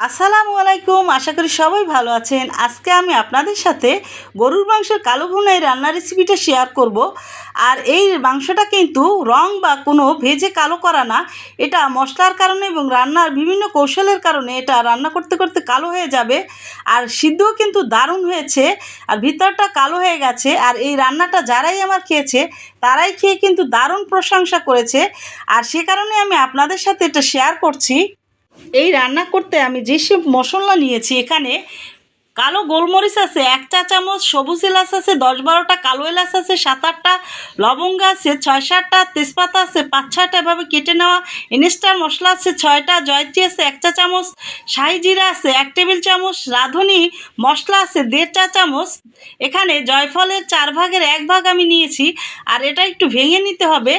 আসসালামু আলাইকুম, আশা করি সবাই ভালো আছেন। আজকে আমি আপনাদের সাথে গরুর মাংসের কালো ভুনাই রান্নার রেসিপিটা শেয়ার করব। আর এই মাংসটা কিন্তু রং বা কোনো ভেজে কালো করা না, এটা মশলার কারণে এবং রান্নার বিভিন্ন কৌশলের কারণে এটা রান্না করতে করতে কালো হয়ে যাবে। আর সিদ্ধও কিন্তু দারুণ হয়েছে, আর ভিতরটা কালো হয়ে গেছে, আর এই রান্নাটা যারাই আমার খেয়েছে, তারাই খেয়ে কিন্তু দারুণ প্রশংসা করেছে। আর সে কারণে আমি আপনাদের সাথে এটা শেয়ার করছি। এই রান্না করতে আমি যেসব মশলা নিয়েছি এখানে কালো গোলমরিচ আছে এক চা চামচ সবুজ এলাচ আছে, দশ বারোটা কালো এলাচ আছে, সাত আটটা লবঙ্গ আছে, ছয় সাতটা তেজপাতা আছে, পাঁচ ছয়টা এভাবে কেটে নেওয়া। ইনস্টার মশলা আছে, ছয়টা জয়ত্রী আছে এক চা চামচ শাহি জিরা আছে, এক টেবিল চামচ রাঁধুনি মশলা আছে, দেড় চা চামচ। এখানে জয়ফলের চার ভাগের এক ভাগ আমি নিয়েছি, আর এটা একটু ভেঙে নিতে হবে।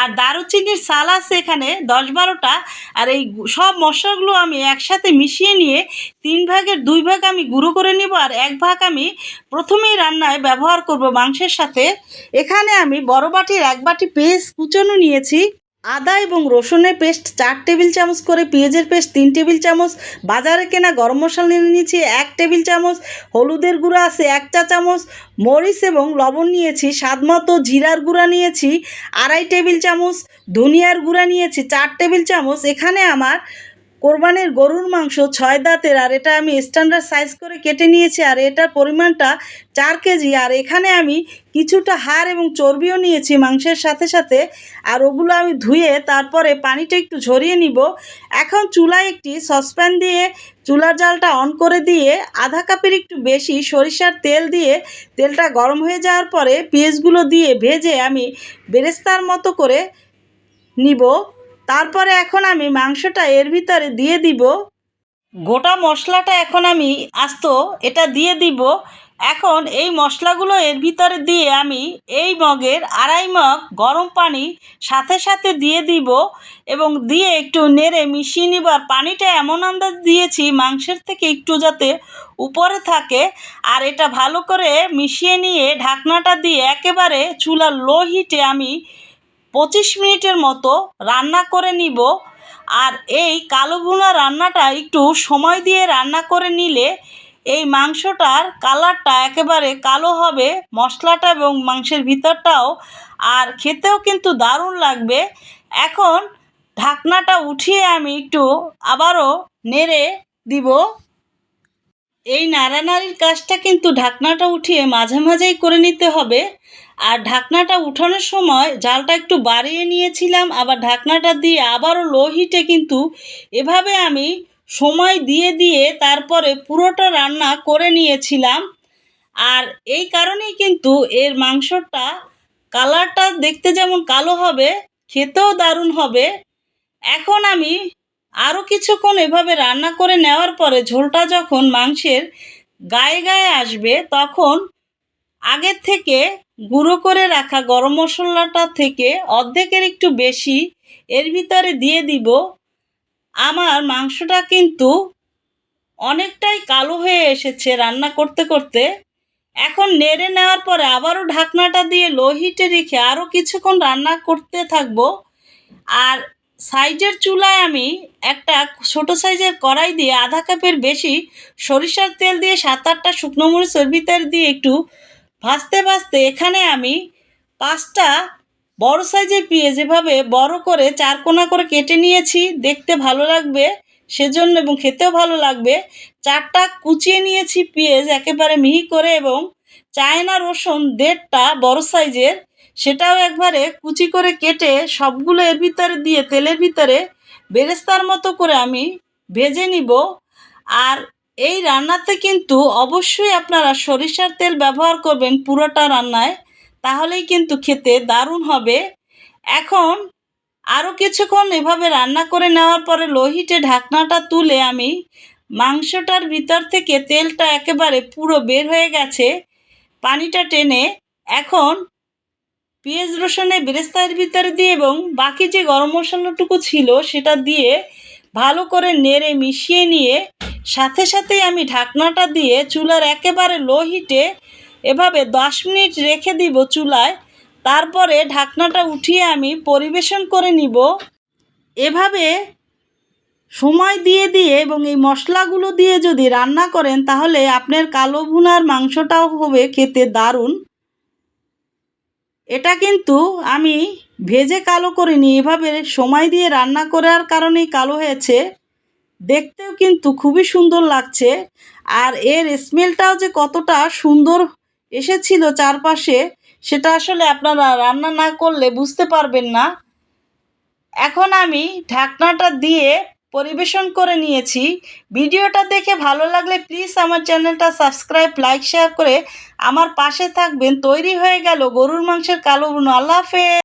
আর দারুচিনির সাল আছে এখানে, দশ বারোটা। আর এই সব মশলাগুলো আমি একসাথে মিশিয়ে নিয়ে তিন ভাগের দুই ভাগ আমি গুঁড়ো নিব আর এক ভাগ আমি প্রথমেই রান্নায় ব্যবহার করব মাংসের সাথে। এখানে আমি বড় বাটির এক বাটি পেস্ট কুচনো নিয়েছি। আদা এবং রসুনের পেস্ট চার টেবিল চামচ করে, পেঁয়াজের পেস্ট তিন টেবিল চামচ, বাজারে কেনা গরম মশলা নিয়ে নিয়েছি এক টেবিল চামচ, হলুদের গুঁড়া আছে এক চা চামচ, মরিচ এবং লবণ নিয়েছি স্বাদ মতো জিরার গুঁড়া নিয়েছি আড়াই টেবিল চামচ, ধনিয়ার গুঁড়া নিয়েছি চার টেবিল চামচ। এখানে আমার কোরবানির গরুর মাংস ছয় দাঁতের, আর এটা আমি স্ট্যান্ডার্ড সাইজ করে কেটে নিয়েছি, আর এটার পরিমাণটা চার কেজি। আর এখানে আমি কিছুটা হাড় এবং চর্বিও নিয়েছি মাংসের সাথে সাথে, আর ওগুলো আমি ধুয়ে তারপরে পানিটা একটু ঝরিয়ে নিব। এখন চুলায় একটি সসপ্যান দিয়ে চুলার জালটা অন করে দিয়ে আধা কাপের একটু বেশি সরিষার তেল দিয়ে তেলটা গরম হয়ে যাওয়ার পরে পেঁয়াজগুলো দিয়ে ভেজে আমি বেরেস্তার মতো করে নিব। তারপরে এখন আমি মাংসটা এর ভিতরে দিয়ে দিব। গোটা মশলাটা এখন আমি আস্ত এটা দিয়ে দিব। এখন এই মশলাগুলো এর ভিতরে দিয়ে আমি এই মগের আড়াই মগ গরম পানি সাথে সাথে দিয়ে দিব এবং দিয়ে একটু নেড়ে মিশিয়ে নিবার পানিটা এমন আন্দাজ দিয়েছি মাংসের থেকে একটু যাতে উপরে থাকে আর এটা ভালো করে মিশিয়ে নিয়ে ঢাকনাটা দিয়ে একেবারে চুলার লো হিটে আমি পঁচিশ মিনিটের মতো রান্না করে নিব। আর এই কালো ভুনা রান্নাটা একটু সময় দিয়ে রান্না করে নিলে এই মাংসটার কালারটা একেবারে কালো হবে, মশলাটা এবং মাংসের ভিতরটাও। আর খেতেও কিন্তু দারুণ লাগবে। এখন ঢাকনাটা উঠিয়ে আমি একটু আবারও নেড়ে দিব। এই নাড়ানাড়ির কাজটা কিন্তু ঢাকনাটা উঠিয়ে মাঝে মাঝেই করে নিতে হবে। আর ঢাকনাটা উঠানোর সময় জালটা একটু বাড়িয়ে নিয়েছিলাম, আবার ঢাকনাটা দিয়ে আবারও লো হিটে কিন্তু এভাবে আমি সময় দিয়ে দিয়ে তারপরে পুরোটা রান্না করে নিয়েছিলাম। আর এই কারণেই কিন্তু এর মাংসটা কালারটা দেখতে যেমন কালো হবে, খেতেও দারুণ হবে। এখন আমি আরও কিছুক্ষণ এভাবে রান্না করে নেওয়ার পরে ঝোলটা যখন মাংসের গায়ে গায়ে আসবে, তখন আগের থেকে গুঁড়ো করে রাখা গরম মশলাটা থেকে অর্ধেকের একটু বেশি এর ভিতরে দিয়ে দিব। আমার মাংসটা কিন্তু অনেকটাই কালো হয়ে এসেছে রান্না করতে করতে। এখন নেড়ে নেওয়ার পরে আবারও ঢাকনাটা দিয়ে লো হিটে রেখে আরও কিছুক্ষণ রান্না করতে থাকব। আর সাইজের চুলায় আমি একটা ছোট সাইজের কড়াই দিয়ে আধা কাপের বেশি সরিষার তেল দিয়ে সাত আটটা শুকনো মরিচ ভিতরে দিয়ে একটু ভাজতে ভাজতে এখানে আমি পাঁচটা বড় সাইজের পেঁয়াজ এভাবে বড় করে চার কোনা করে কেটে নিয়েছি। দেখতে ভালো লাগবে, সেজন্য এবং খেতেও ভালো লাগবে। চারটা কুচিয়ে নিয়েছি পেঁয়াজ একেবারে মিহি করে এবং চায়না রসুন দেড়টা বড় সাইজের সেটাও একবারে কুচি করে কেটে সবগুলো এর ভিতরে দিয়ে তেলের ভিতরে বেরেস্তার মতো করে আমি ভেজে নিব। আর এই রান্নাতে কিন্তু অবশ্যই আপনারা সরিষার তেল ব্যবহার করবেন পুরোটা রান্নায়, তাহলেই কিন্তু খেতে দারুণ হবে। এখন আরও কিছুক্ষণ এভাবে রান্না করে নেওয়ার পরে লোহিটে ঢাকনাটা তুলে আমি মাংসটার ভিতর থেকে তেলটা একেবারে পুরো বের হয়ে গেছে, পানিটা টেনে এখন পেঁয়াজ রসুনের বেরেস্তার ভিতরে দিয়ে এবং বাকি যে গরম মশলাটুকু ছিল সেটা দিয়ে ভালো করে নেড়ে মিশিয়ে নিয়ে সাথে সাথেই আমি ঢাকনাটা দিয়ে চুলার একেবারে লো হিটে এভাবে দশ মিনিট রেখে দিব চুলায়। তারপরে ঢাকনাটা উঠিয়ে আমি পরিবেশন করে নিব। এভাবে সময় দিয়ে দিয়ে এবং এই মশলাগুলো দিয়ে যদি রান্না করেন তাহলে আপনার কালো ভুনার মাংসটাও হবে খেতে দারুণ। এটা কিন্তু আমি ভেজে কালো করিনি, এভাবে সময় দিয়ে রান্না করার কারণেই কালো হয়েছে। দেখতেও কিন্তু খুবই সুন্দর লাগছে, আর এর স্মেলটাও যে কতটা সুন্দর এসেছিল চারপাশে, সেটা আসলে আপনারা রান্না না করলে বুঝতে পারবেন না। এখন আমি ঢাকনাটা দিয়ে পরিবেশন করে নিয়েছি। ভিডিওটা দেখে ভালো লাগলে প্লিজ আমার চ্যানেলটা সাবস্ক্রাইব লাইক শেয়ার করে আমার পাশে থাকবেন। তৈরি হয়ে গেল গরুর মাংসের কালো বুনো আল্লাহ হাফেজ।